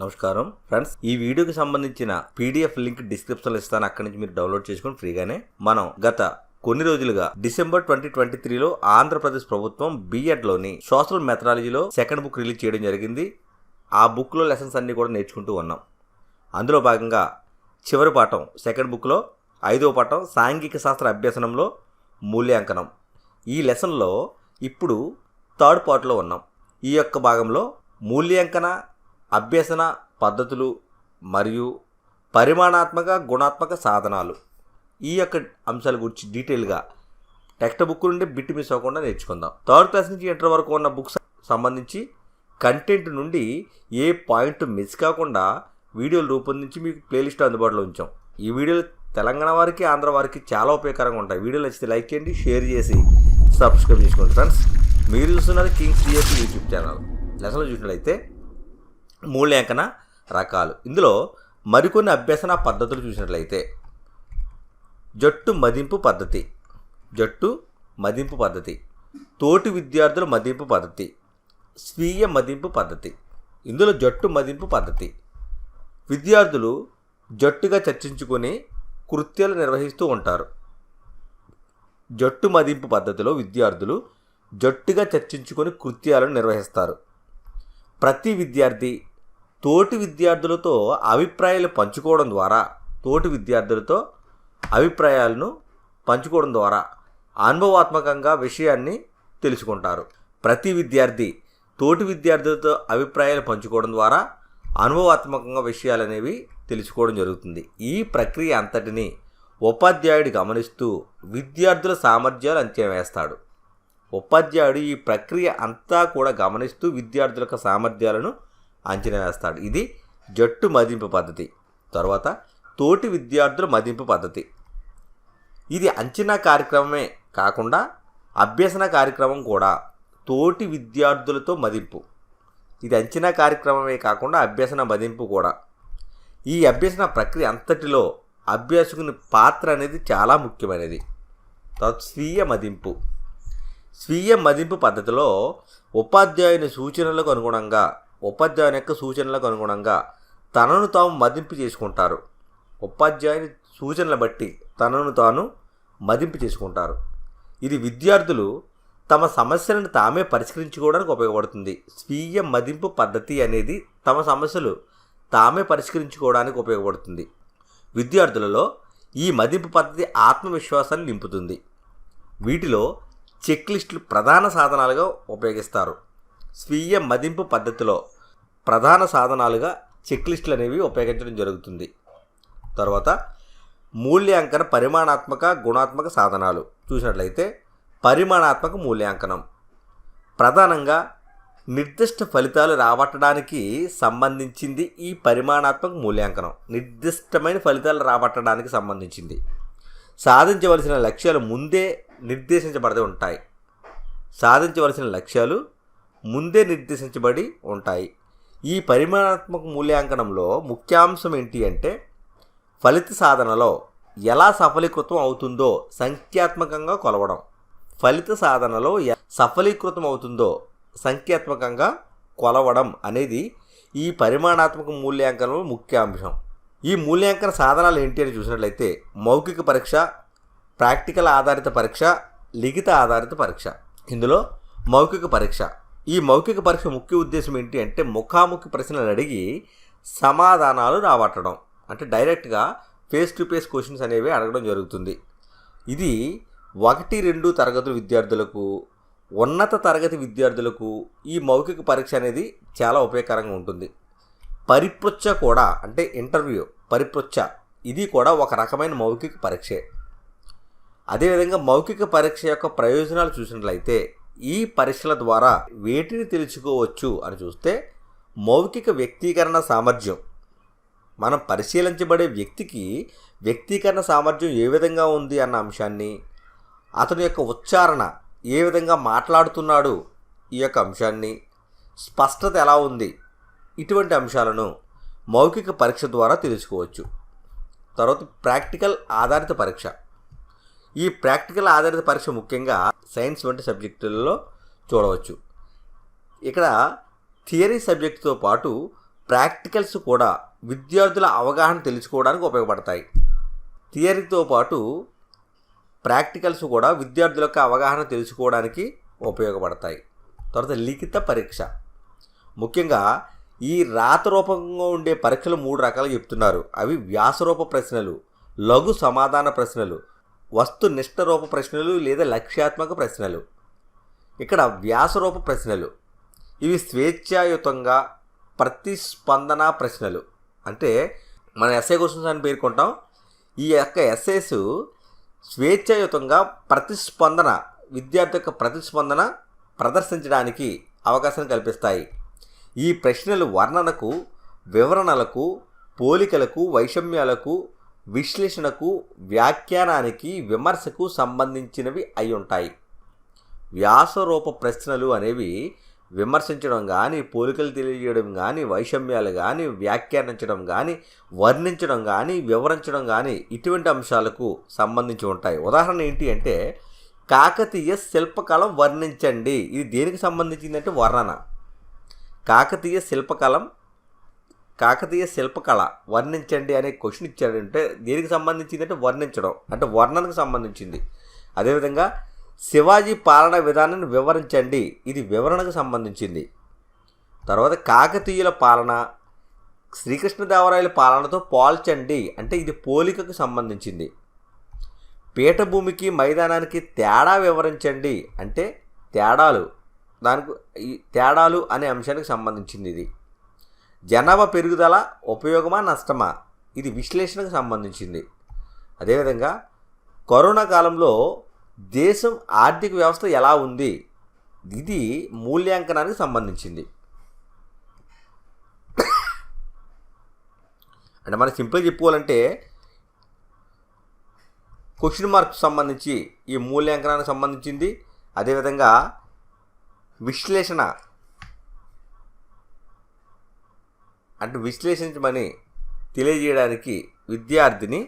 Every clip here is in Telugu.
నమస్కారం. ఫ్రెండ్స్ ఈ వీడియోకి సంబంధించిన పీడిఎఫ్ లింక్ డిస్క్రిప్షన్లో ఇస్తాను. అక్కడి నుంచి మీరు డౌన్లోడ్ చేసుకుని ఫ్రీగానే మనం గత కొన్ని రోజులుగా డిసెంబర్ ట్వంటీ ట్వంటీ త్రీలో ఆంధ్రప్రదేశ్ ప్రభుత్వం బిఎడ్లోని సోషల్ మెథడాలజీలో సెకండ్ బుక్ రిలీజ్ చేయడం జరిగింది. ఆ బుక్లో లెసన్స్ అన్ని కూడా నేర్చుకుంటూ ఉన్నాం. అందులో భాగంగా చివరి పాఠం సెకండ్ బుక్లో ఐదవ పాఠం సాంఘిక శాస్త్ర అభ్యసనంలో మూల్యాంకనం. ఈ లెసన్లో ఇప్పుడు థర్డ్ పార్ట్లో ఉన్నాం. ఈ యొక్క భాగంలో మూల్యాంకన అభ్యసన పద్ధతులు మరియు పరిమాణాత్మక గుణాత్మక సాధనాలు. ఈ యొక్క అంశాల గురించి డీటెయిల్గా టెక్స్ట్ బుక్ నుండి బిట్ మిస్ అవ్వకుండా నేర్చుకుందాం. థర్డ్ క్లాస్ నుంచి ఇంటర్ వరకు ఉన్న బుక్స్ సంబంధించి కంటెంట్ నుండి ఏ పాయింట్ మిస్ కాకుండా వీడియోలు రూపొందించి మీకు ప్లేలిస్ట్ అందుబాటులో ఉంచాం. ఈ వీడియోలు తెలంగాణ వారికి ఆంధ్ర వారికి చాలా ఉపయోగకరంగా ఉంటాయి. వీడియోలు నచ్చితే లైక్ చేయండి షేర్ చేసి సబ్స్క్రైబ్ చేసుకోండి ఫ్రెండ్స్. మీరు చూస్తున్నారు కింగ్స్ సిఎస్సి యూట్యూబ్ ఛానల్. లెసన్లో చూసినట్లయితే మూల్యాంకన రకాలు. ఇందులో మరికొన్ని అభ్యసన పద్ధతులు చూసినట్లయితే జట్టు మదింపు పద్ధతి జట్టు మదింపు పద్ధతి తోటి విద్యార్థుల మదింపు పద్ధతి స్వీయ మదింపు పద్ధతి ఇందులో జట్టు మదింపు పద్ధతి. విద్యార్థులు జట్టుగా చర్చించుకొని కృత్యాలు నిర్వహిస్తూ ఉంటారు. జట్టు మదింపు పద్ధతిలో విద్యార్థులు జట్టుగా చర్చించుకొని కృత్యాలను నిర్వహిస్తారు. ప్రతి విద్యార్థి తోటి విద్యార్థులతో అభిప్రాయాలు పంచుకోవడం ద్వారా తోటి విద్యార్థులతో అభిప్రాయాలను పంచుకోవడం ద్వారా అనుభవాత్మకంగా విషయాన్ని తెలుసుకుంటారు. ప్రతి విద్యార్థి తోటి విద్యార్థులతో అభిప్రాయాలు పంచుకోవడం ద్వారా అనుభవాత్మకంగా విషయాలు అనేవి తెలుసుకోవడం జరుగుతుంది. ఈ ప్రక్రియ అంతటిని ఉపాధ్యాయుడు గమనిస్తూ విద్యార్థుల సామర్థ్యాలు అంచనా వేస్తాడు. ఉపాధ్యాయుడు ఈ ప్రక్రియ అంతా కూడా గమనిస్తూ విద్యార్థుల యొక్క సామర్థ్యాలను అంచనా వేస్తాడు ఇది జట్టు మదింపు పద్ధతి. తర్వాత తోటి విద్యార్థుల మదింపు పద్ధతి. ఇది అంచనా కార్యక్రమమే కాకుండా అభ్యసన కార్యక్రమం కూడా. తోటి విద్యార్థులతో మదింపు. ఇది అంచనా కార్యక్రమమే కాకుండా అభ్యసన మదింపు కూడా. ఈ అభ్యసన ప్రక్రియ అంతటిలో అభ్యాసకుని పాత్ర అనేది చాలా ముఖ్యమైనది. తర్వాత స్వీయ మదింపు. స్వీయ మదింపు పద్ధతిలో ఉపాధ్యాయుని సూచనలకు అనుగుణంగా ఉపాధ్యాయుని యొక్క సూచనలకు అనుగుణంగా తనను తాము మదింపు చేసుకుంటారు. ఉపాధ్యాయుని సూచనలు బట్టి తనను తాను మదింపు చేసుకుంటారు. ఇది విద్యార్థులు తమ సమస్యలను తామే పరిష్కరించుకోవడానికి ఉపయోగపడుతుంది. స్వీయ మదింపు పద్ధతి అనేది తమ సమస్యలు తామే పరిష్కరించుకోవడానికి ఉపయోగపడుతుంది. విద్యార్థులలో ఈ మదింపు పద్ధతి ఆత్మవిశ్వాసాన్ని నింపుతుంది. వీటిలో చెక్ లిస్టులు ప్రధాన సాధనాలుగా ఉపయోగిస్తారు. స్వీయ మదింపు పద్ధతిలో ప్రధాన సాధనాలుగా చెక్లిస్టులు అనేవి ఉపయోగించడం జరుగుతుంది. తర్వాత మూల్యాంకన పరిమాణాత్మక గుణాత్మక సాధనాలు. చూసినట్లయితే పరిమాణాత్మక మూల్యాంకనం. ప్రధానంగా నిర్దిష్ట ఫలితాలు రాబట్టడానికి సంబంధించింది ఈ పరిమాణాత్మక మూల్యాంకనం. నిర్దిష్టమైన ఫలితాలు రాబట్టడానికి సంబంధించింది. సాధించవలసిన లక్ష్యాలు ముందే నిర్దేశించబడి ఉంటాయి. సాధించవలసిన లక్ష్యాలు ముందే నిర్దేశించబడి ఉంటాయి. ఈ పరిమాణాత్మక మూల్యాంకనంలో ముఖ్యాంశం ఏంటి అంటే ఫలిత సాధనలో ఎలా సఫలీకృతం అవుతుందో సంఖ్యాత్మకంగా కొలవడం. ఫలిత సాధనలో సఫలీకృతం అవుతుందో సంఖ్యాత్మకంగా కొలవడం అనేది ఈ పరిమాణాత్మక మూల్యాంకనంలో ముఖ్యాంశం. ఈ మూల్యాంకన సాధనాలు ఏంటి అని చూసినట్లయితే మౌఖిక పరీక్ష ప్రాక్టికల్ ఆధారిత పరీక్ష లిఖిత ఆధారిత పరీక్ష. ఇందులో మౌఖిక పరీక్ష ఈ మౌఖిక పరీక్ష ముఖ్య ఉద్దేశం ఏంటి అంటే ముఖాముఖి ప్రశ్నలు అడిగి సమాధానాలు రాబట్టడం అంటే డైరెక్ట్గా ఫేస్ టు ఫేస్ క్వశ్చన్స్ అనేవి అడగడం జరుగుతుంది. ఇది ఒకటి రెండు తరగతుల విద్యార్థులకు ఉన్నత తరగతి విద్యార్థులకు ఈ మౌఖిక పరీక్ష అనేది చాలా ఉపయోగకరంగా ఉంటుంది. పరిపృచ్ఛ కూడా అంటే ఇంటర్వ్యూ పరిపృచ్ఛ ఇది కూడా ఒక రకమైన మౌఖిక పరీక్షే. అదేవిధంగా మౌఖిక పరీక్ష యొక్క ప్రయోజనాలు చూసినట్లయితే ఈ పరీక్షల ద్వారా వేటిని తెలుసుకోవచ్చు అని చూస్తే మౌఖిక వ్యక్తీకరణ సామర్థ్యం. మనం పరిశీలించబడే వ్యక్తికి వ్యక్తీకరణ సామర్థ్యం ఏ విధంగా ఉంది అన్న అంశాన్ని అతని యొక్క ఉచ్చారణ ఏ విధంగా మాట్లాడుతున్నాడు ఈ యొక్క అంశాన్ని స్పష్టత ఎలా ఉంది ఇటువంటి అంశాలను మౌఖిక పరీక్ష ద్వారా తెలుసుకోవచ్చు. తర్వాత ప్రాక్టికల్ ఆధారిత పరీక్ష. ఈ ప్రాక్టికల్ ఆధారిత పరీక్ష ముఖ్యంగా సైన్స్ వంటి సబ్జెక్టులలో చూడవచ్చు. ఇక్కడ థియరీ సబ్జెక్టుతో పాటు ప్రాక్టికల్స్ కూడా విద్యార్థుల అవగాహన తెలుసుకోవడానికి ఉపయోగపడతాయి. థియరీతో పాటు ప్రాక్టికల్స్ కూడా విద్యార్థుల యొక్క అవగాహన తెలుసుకోవడానికి ఉపయోగపడతాయి. తర్వాత లిఖిత పరీక్ష. ముఖ్యంగా ఈ రాత రూపంగా ఉండే పరీక్షలు మూడు రకాలు చెప్తున్నారు. అవి వ్యాసరూప ప్రశ్నలు లఘు సమాధాన ప్రశ్నలు వస్తు నిష్ఠరూప ప్రశ్నలు లేదా లక్ష్యాత్మక ప్రశ్నలు. ఇక్కడ వ్యాసరూప ప్రశ్నలు. ఇవి స్వేచ్ఛాయుతంగా ప్రతిస్పందన ప్రశ్నలు. అంటే మన ఎస్ఏ క్వశ్చన్స్ అని పేర్కొంటాం. ఈ యొక్క ఎస్ఏస్ స్వేచ్ఛాయుతంగా ప్రతిస్పందన విద్యార్థి యొక్క ప్రతిస్పందన ప్రదర్శించడానికి అవకాశం కల్పిస్తాయి. ఈ ప్రశ్నలు వర్ణనకు వివరణలకు పోలికలకు వైషమ్యాలకు విశ్లేషణకు వ్యాఖ్యానానికి విమర్శకు సంబంధించినవి అయి ఉంటాయి. వ్యాసరూప ప్రశ్నలు అనేవి విమర్శించడం కానీ పోలికలు తెలియజేయడం కానీ వైషమ్యాలు కానీ వ్యాఖ్యానించడం కానీ వర్ణించడం కానీ వివరించడం కానీ ఇటువంటి అంశాలకు సంబంధించి ఉంటాయి. ఉదాహరణ ఏంటి అంటే కాకతీయ శిల్పకళం వర్ణించండి. ఇది దేనికి సంబంధించిందంటే వర్ణన. కాకతీయ శిల్పకళం కాకతీయ శిల్పకళ వర్ణించండి అనే క్వశ్చన్ ఇచ్చాడంటే దేనికి సంబంధించిందంటే వర్ణించడం. అంటే వర్ణనకు సంబంధించింది. అదేవిధంగా శివాజీ పాలన విధానాన్ని వివరించండి. ఇది వివరణకు సంబంధించింది. తర్వాత కాకతీయుల పాలన శ్రీకృష్ణదేవరాయల పాలనతో పోల్చండి. అంటే ఇది పోలికకు సంబంధించింది. పీఠభూమికి మైదానానికి తేడా వివరించండి. అంటే తేడాలు. దానికి ఈ తేడాలు అనే అంశానికి సంబంధించింది ఇది. జనాభా పెరుగుదల ఉపయోగమా నష్టమా? ఇది విశ్లేషణకు సంబంధించింది. అదేవిధంగా కరోనా కాలంలో దేశం ఆర్థిక వ్యవస్థ ఎలా ఉంది? ఇది మూల్యాంకనానికి సంబంధించింది. అంటే మనం సింపుల్గా చెప్పుకోవాలంటే క్వశ్చన్ మార్క్ సంబంధించి ఈ మూల్యాంకనానికి సంబంధించింది. అదేవిధంగా విశ్లేషణ అంటే విశ్లేషించమని తెలియజేయడానికి విద్యార్థిని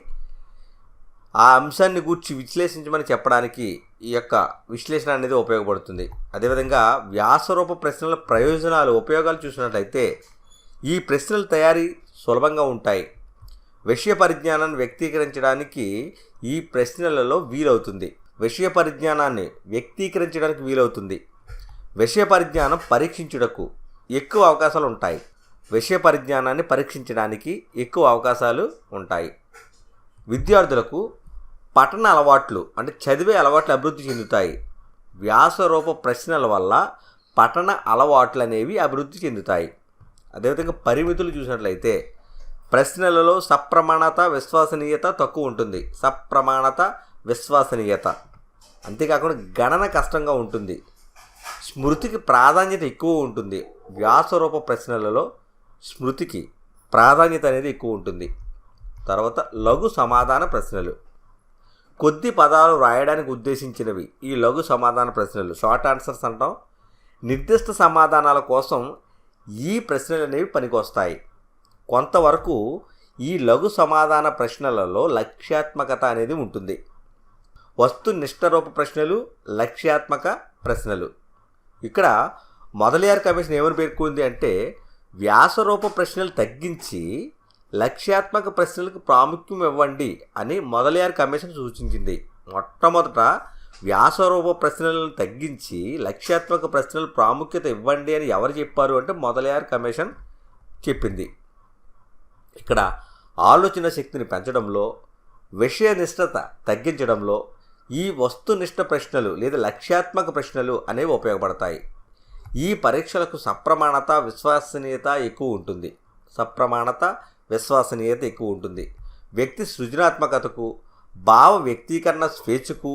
ఆ అంశాన్ని గూర్చి విశ్లేషించమని చెప్పడానికి ఈ యొక్క విశ్లేషణ అనేది ఉపయోగపడుతుంది. అదేవిధంగా వ్యాసరూప ప్రశ్నల ప్రయోజనాలు ఉపయోగాలు చూసినట్లయితే ఈ ప్రశ్నల తయారీ సులభంగా ఉంటాయి. విషయ పరిజ్ఞానాన్ని వ్యక్తీకరించడానికి ఈ ప్రశ్నలలో వీలవుతుంది. విషయ పరిజ్ఞానాన్ని వ్యక్తీకరించడానికి వీలవుతుంది. విషయ పరిజ్ఞానం పరీక్షించుటకు ఎక్కువ అవకాశాలు ఉంటాయి విషయ పరిజ్ఞానాన్ని పరీక్షించడానికి ఎక్కువ అవకాశాలు ఉంటాయి. విద్యార్థులకు పఠన అలవాట్లు అంటే చదివే అలవాట్లు అభివృద్ధి చెందుతాయి. వ్యాసరూప ప్రశ్నల వల్ల పఠన అలవాట్లు అనేవి అభివృద్ధి చెందుతాయి. అదేవిధంగా పరిమితులు చూసినట్లయితే ప్రశ్నలలో సప్రమాణత విశ్వసనీయత తక్కువ ఉంటుంది. సప్రమాణత విశ్వసనీయత. అంతేకాకుండా గణన కష్టంగా ఉంటుంది. స్మృతికి ప్రాధాన్యత ఎక్కువ ఉంటుంది. వ్యాసరూప ప్రశ్నలలో స్మృతికి ప్రాధాన్యత అనేది ఎక్కువ ఉంటుంది. తర్వాత లఘు సమాధాన ప్రశ్నలు. కొద్ది పదాలు రాయడానికి ఉద్దేశించినవి ఈ లఘు సమాధాన ప్రశ్నలు. షార్ట్ ఆన్సర్స్ అంటాం. నిర్దిష్ట సమాధానాల కోసం ఈ ప్రశ్నలు అనేవి పనికొస్తాయి. కొంతవరకు ఈ లఘు సమాధాన ప్రశ్నలలో లక్ష్యాత్మకత అనేది ఉంటుంది. వస్తు నిష్ఠరూప ప్రశ్నలు లక్ష్యాత్మక ప్రశ్నలు. ఇక్కడ మొదలయార్ కమిషన్ ఏమని పేర్కొంది అంటే వ్యాసరూప ప్రశ్నలు తగ్గించి లక్ష్యాత్మక ప్రశ్నలకు ప్రాముఖ్యం ఇవ్వండి అని మొదలయార్ కమిషన్ సూచించింది. మొట్టమొదట వ్యాసరూప ప్రశ్నలను తగ్గించి లక్ష్యాత్మక ప్రశ్నలు ప్రాముఖ్యత ఇవ్వండి అని ఎవరు చెప్పారు అంటే మొదలయార్ కమిషన్ చెప్పింది. ఇక్కడ ఆలోచన శక్తిని పెంచడంలో విషయనిష్టత తగ్గించడంలో ఈ వస్తునిష్ట ప్రశ్నలు లేదా లక్ష్యాత్మక ప్రశ్నలు అనేవి ఉపయోగపడతాయి. ఈ పరీక్షలకు సప్రమాణత విశ్వసనీయత ఎక్కువ ఉంటుంది. సప్రమాణత విశ్వసనీయత ఎక్కువ ఉంటుంది. వ్యక్తి సృజనాత్మకతకు భావ వ్యక్తీకరణ స్వేచ్ఛకు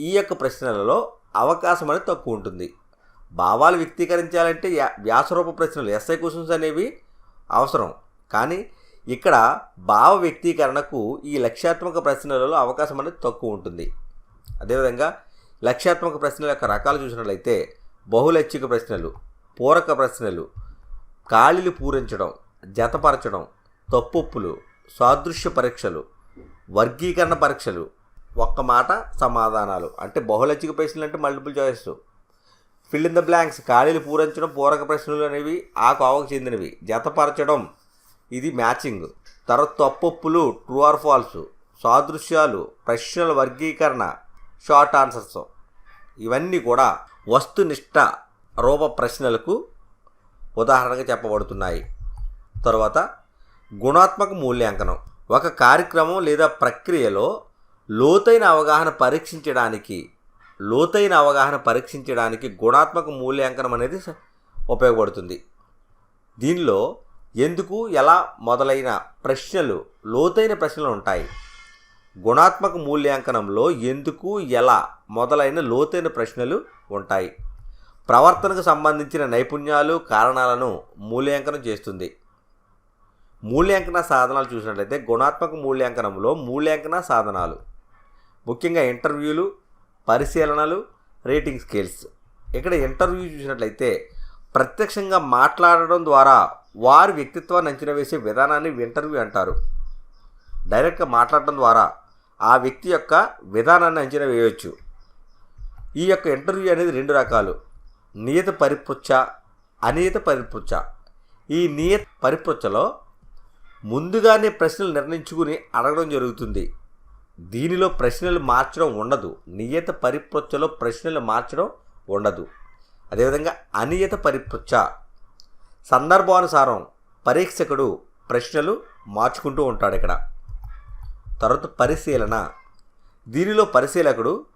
ఈ యొక్క ప్రశ్నలలో అవకాశం అనేది తక్కువ ఉంటుంది. భావాలు వ్యక్తీకరించాలంటే వ్యాసరూప ప్రశ్నలు ఎస్ఐ క్వశ్చన్స్ అనేవి అవసరం. కానీ ఇక్కడ భావ వ్యక్తీకరణకు ఈ లక్ష్యాత్మక ప్రశ్నలలో అవకాశం అనేది తక్కువ ఉంటుంది. అదేవిధంగా లక్ష్యాత్మక ప్రశ్నల యొక్క రకాలు చూసినట్లయితే బహుళైచ్ఛిక ప్రశ్నలు పూరక ప్రశ్నలు ఖాళీలు పూరించడం జతపరచడం తప్పొప్పులు సాదృశ్య పరీక్షలు వర్గీకరణ పరీక్షలు ఒక్క మాట సమాధానాలు. అంటే బహుళైచ్ఛిక ప్రశ్నలు అంటే multiple choice fill in the blanks ఖాళీలు పూరించడం పూరక ప్రశ్నలు అనేవి ఆ కోవకు చెందినవి. జతపరచడం ఇది మ్యాచింగ్ తర్వాత తప్పొప్పులు ట్రూ ఆర్ ఫాల్స్ సాదృశ్యాలు ప్రశ్నల వర్గీకరణ షార్ట్ ఆన్సర్స్ ఇవన్నీ కూడా వస్తునిష్ట రూప ప్రశ్నలకు ఉదాహరణగా చెప్పబడుతున్నాయి. తర్వాత గుణాత్మక మూల్యాంకనం. ఒక కార్యక్రమం లేదా ప్రక్రియలో లోతైన అవగాహన పరీక్షించడానికి లోతైన అవగాహన పరీక్షించడానికి గుణాత్మక మూల్యాంకనం అనేది ఉపయోగపడుతుంది. దీనిలో ఎందుకు ఎలా మొదలైన ప్రశ్నలు లోతైన ప్రశ్నలు ఉంటాయి. గుణాత్మక మూల్యాంకనంలో ఎందుకు ఎలా మొదలైన లోతైన ప్రశ్నలు ఉంటాయి. ప్రవర్తనకు సంబంధించిన నైపుణ్యాలు కారణాలను మూల్యాంకనం చేస్తుంది. మూల్యాంకన సాధనాలు చూసినట్లయితే గుణాత్మక మూల్యాంకనంలో మూల్యాంకన సాధనాలు ముఖ్యంగా ఇంటర్వ్యూలు పరిశీలనలు రేటింగ్ స్కేల్స్. ఇక్కడ ఇంటర్వ్యూ చూసినట్లయితే ప్రత్యక్షంగా మాట్లాడడం ద్వారా వారి వ్యక్తిత్వాన్ని అంచనా వేసే విధానాన్ని ఇంటర్వ్యూ అంటారు. డైరెక్ట్గా మాట్లాడటం ద్వారా ఆ వ్యక్తి యొక్క విధానాన్ని అంచనా వేయవచ్చు. ఈ యొక్క ఇంటర్వ్యూ అనేది రెండు రకాలు. నియత పరిపృచ్ఛ అనియత పరిపృచ్ఛ. ఈ నియత పరిపృచ్ఛలో ముందుగానే ప్రశ్నలు నిర్ణయించుకుని అడగడం జరుగుతుంది. దీనిలో ప్రశ్నలు మార్చడం ఉండదు. నియత పరిపృచ్ఛలో ప్రశ్నలు మార్చడం ఉండదు. అదేవిధంగా అనియత పరిపృచ్ఛ. సందర్భానుసారం పరీక్షకుడు ప్రశ్నలు మార్చుకుంటూ ఉంటాడు ఇక్కడ. తర్వాత పరిశీలన. దీనిలో పరిశీలకుడు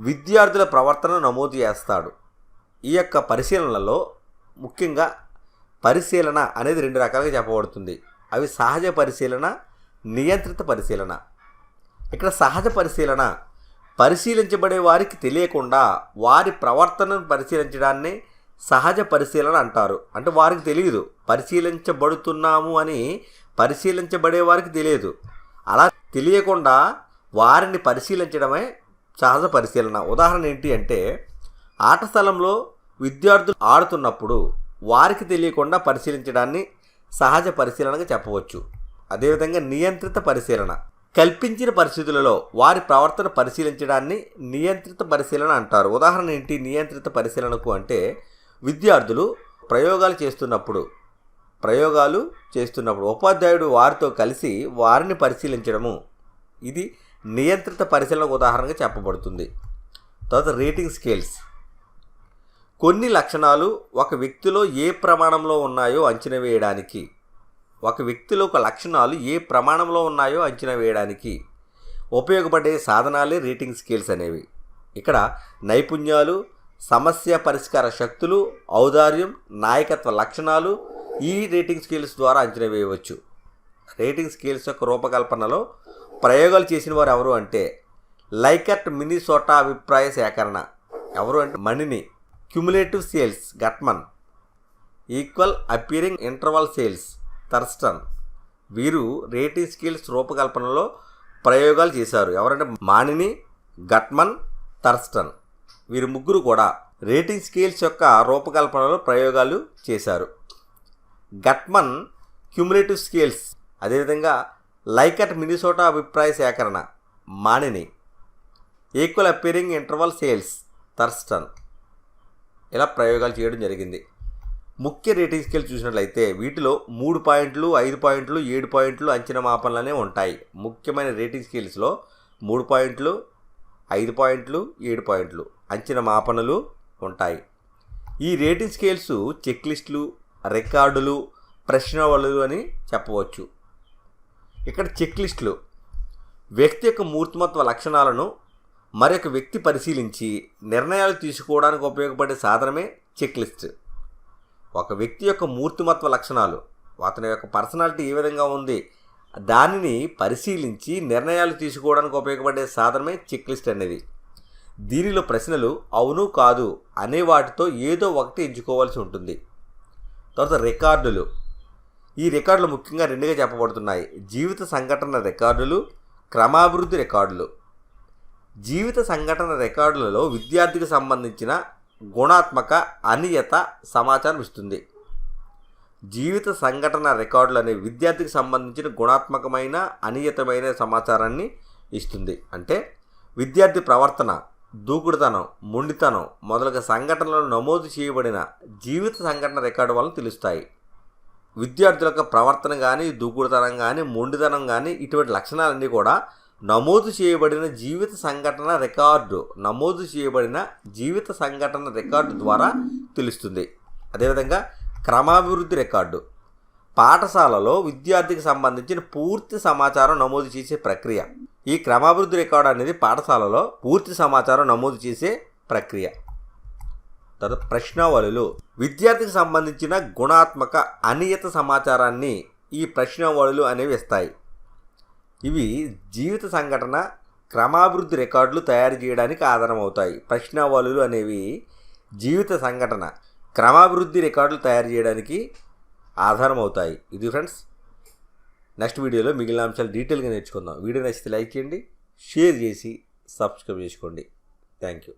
విద్యార్థుల ప్రవర్తన నమోదు చేస్తాడు. ఈ యొక్క పరిశీలనలో ముఖ్యంగా పరిశీలన అనేది రెండు రకాలుగా చెప్పబడుతుంది. అవి సహజ పరిశీలన నియంత్రిత పరిశీలన. ఇక్కడ సహజ పరిశీలన పరిశీలించబడే వారికి తెలియకుండా వారి ప్రవర్తనను పరిశీలించడాన్ని సహజ పరిశీలన అంటారు. అంటే వారికి తెలియదు పరిశీలించబడుతున్నాము అని పరిశీలించబడే వారికి తెలియదు. తెలియకుండా వారిని పరిశీలించడమే సహజ పరిశీలన. ఉదాహరణ ఏంటి అంటే ఆట స్థలంలో విద్యార్థులు ఆడుతున్నప్పుడు వారికి తెలియకుండా పరిశీలించడాన్ని సహజ పరిశీలనగా చెప్పవచ్చు. అదేవిధంగా నియంత్రిత పరిశీలన. కల్పించిన పరిస్థితులలో వారి ప్రవర్తన పరిశీలించడాన్ని నియంత్రిత పరిశీలన అంటారు. ఉదాహరణ ఏంటి? నియంత్రిత పరిశీలనకు అంటే విద్యార్థులు ప్రయోగాలు చేస్తున్నప్పుడు ప్రయోగాలు చేస్తున్నప్పుడు ఉపాధ్యాయుడు వారితో కలిసి వారిని పరిశీలించడము. ఇది నియంత్రిత పరిశీలనకు ఉదాహరణగా చెప్పబడుతుంది. తర్వాత రేటింగ్ స్కేల్స్. కొన్ని లక్షణాలు ఒక వ్యక్తిలో ఏ ప్రమాణంలో ఉన్నాయో అంచనా వేయడానికి. ఒక వ్యక్తిలో ఒక లక్షణాలు ఏ ప్రమాణంలో ఉన్నాయో అంచనా వేయడానికి. ఉపయోగపడే సాధనాలే రేటింగ్ స్కేల్స్ అనేవి. ఇక్కడ నైపుణ్యాలు సమస్య పరిష్కార శక్తులు ఔదార్యం నాయకత్వ లక్షణాలు ఈ రేటింగ్ స్కేల్స్ ద్వారా అంచనా వేయవచ్చు. రేటింగ్ స్కేల్స్ యొక్క రూపకల్పనలో ప్రయోగాలు చేసిన వారు ఎవరు అంటే లైకర్ట్ మినిసోటా అభిప్రాయ సేకరణ. ఎవరు అంటే మణిని. Cumulative scales Guttman. Equal appearing interval scales Thurstone. వీరు రేటింగ్ స్కిల్స్ రూపకల్పనలో ప్రయోగాలు చేశారు. ఎవరంటే మానిని గట్మన్ థర్స్టన్. వీరు ముగ్గురు కూడా రేటింగ్ స్కేల్స్ యొక్క రూపకల్పనలో ప్రయోగాలు చేశారు. గట్మన్ క్యుములేటివ్ స్కేల్స్ అదేవిధంగా లైకట్ మినిసోటా అభిప్రాయ సేకరణ మానిని equal appearing interval scales Thurstone. ఇలా ప్రయోగాలు చేయడం జరిగింది. ముఖ్య రేటింగ్ స్కేల్ చూసినట్లయితే వీటిలో మూడు పాయింట్లు ఐదు పాయింట్లు ఏడు పాయింట్లు అంచనా మాపనలనే ఉంటాయి. ముఖ్యమైన రేటింగ్ స్కేల్స్లో మూడు పాయింట్లు ఐదు పాయింట్లు ఏడు పాయింట్లు అంచనా మాపనలు ఉంటాయి. ఈ రేటింగ్ స్కేల్స్ చెక్ లిస్టులు రికార్డులు ప్రశ్నావళులు అని చెప్పవచ్చు. ఇక్కడ చెక్ లిస్టులు వ్యక్తి యొక్క మూర్తిమత్వ లక్షణాలను మరొక వ్యక్తి పరిశీలించి నిర్ణయాలు తీసుకోవడానికి ఉపయోగపడే సాధనమే చెక్ లిస్ట్ ఒక వ్యక్తి యొక్క మూర్తిమత్వ లక్షణాలు అతని యొక్క పర్సనాలిటీ ఏ విధంగా ఉంది దానిని పరిశీలించి నిర్ణయాలు తీసుకోవడానికి ఉపయోగపడే సాధనమే చెక్ లిస్ట్ అనేది. దీనిలో ప్రశ్నలు అవును కాదు అనే వాటితో ఏదో ఒకటి ఎంచుకోవాల్సి ఉంటుంది. తర్వాత రికార్డులు. ఈ రికార్డులు ముఖ్యంగా రెండుగా చెప్పబడుతున్నాయి. జీవిత సంఘటన రికార్డులు క్రమాభివృద్ధి రికార్డులు. జీవిత సంఘటన రికార్డులలో విద్యార్థికి సంబంధించిన గుణాత్మక అనియత సమాచారం ఇస్తుంది. జీవిత సంఘటన రికార్డులు అనే విద్యార్థికి సంబంధించిన గుణాత్మకమైన అనియతమైన సమాచారాన్ని ఇస్తుంది. అంటే విద్యార్థి ప్రవర్తన దూకుడుతనం మొండితనం మొదలగు సంఘటనలు నమోదు చేయబడిన జీవిత సంఘటన రికార్డు వలన తెలుస్తాయి. విద్యార్థుల యొక్క ప్రవర్తన కానీ దూకుడుతనం కానీ మొండితనం కానీ ఇటువంటి లక్షణాలన్నీ కూడా నమోదు చేయబడిన జీవిత సంఘటన రికార్డు నమోదు చేయబడిన జీవిత సంఘటన రికార్డు ద్వారా తెలుస్తుంది. అదేవిధంగా క్రమాభివృద్ధి రికార్డు. పాఠశాలలో విద్యార్థికి సంబంధించిన పూర్తి సమాచారం నమోదు చేసే ప్రక్రియ. ఈ క్రమాభివృద్ధి రికార్డు అనేది పాఠశాలలో పూర్తి సమాచారం నమోదు చేసే ప్రక్రియ. తర్వాత ప్రశ్నావళులు. విద్యార్థికి సంబంధించిన గుణాత్మక అనియత సమాచారాన్ని ఈ ప్రశ్నావళులు అనేవి ఇస్తాయి. ఇవి జీవిత సంఘటన క్రమాభివృద్ధి రికార్డులు తయారు చేయడానికి ఆధారమవుతాయి. ప్రశ్నావళులు అనేవి జీవిత సంఘటన క్రమాభివృద్ధి రికార్డులు తయారు చేయడానికి ఆధారం అవుతాయి ఇది ఫ్రెండ్స్ నెక్స్ట్ వీడియోలో మిగిలిన అంశాలు డీటెయిల్గా నేర్చుకుందాం. వీడియో నచ్చితే లైక్ చేయండి షేర్ చేసి సబ్స్క్రైబ్ చేసుకోండి. Thank you.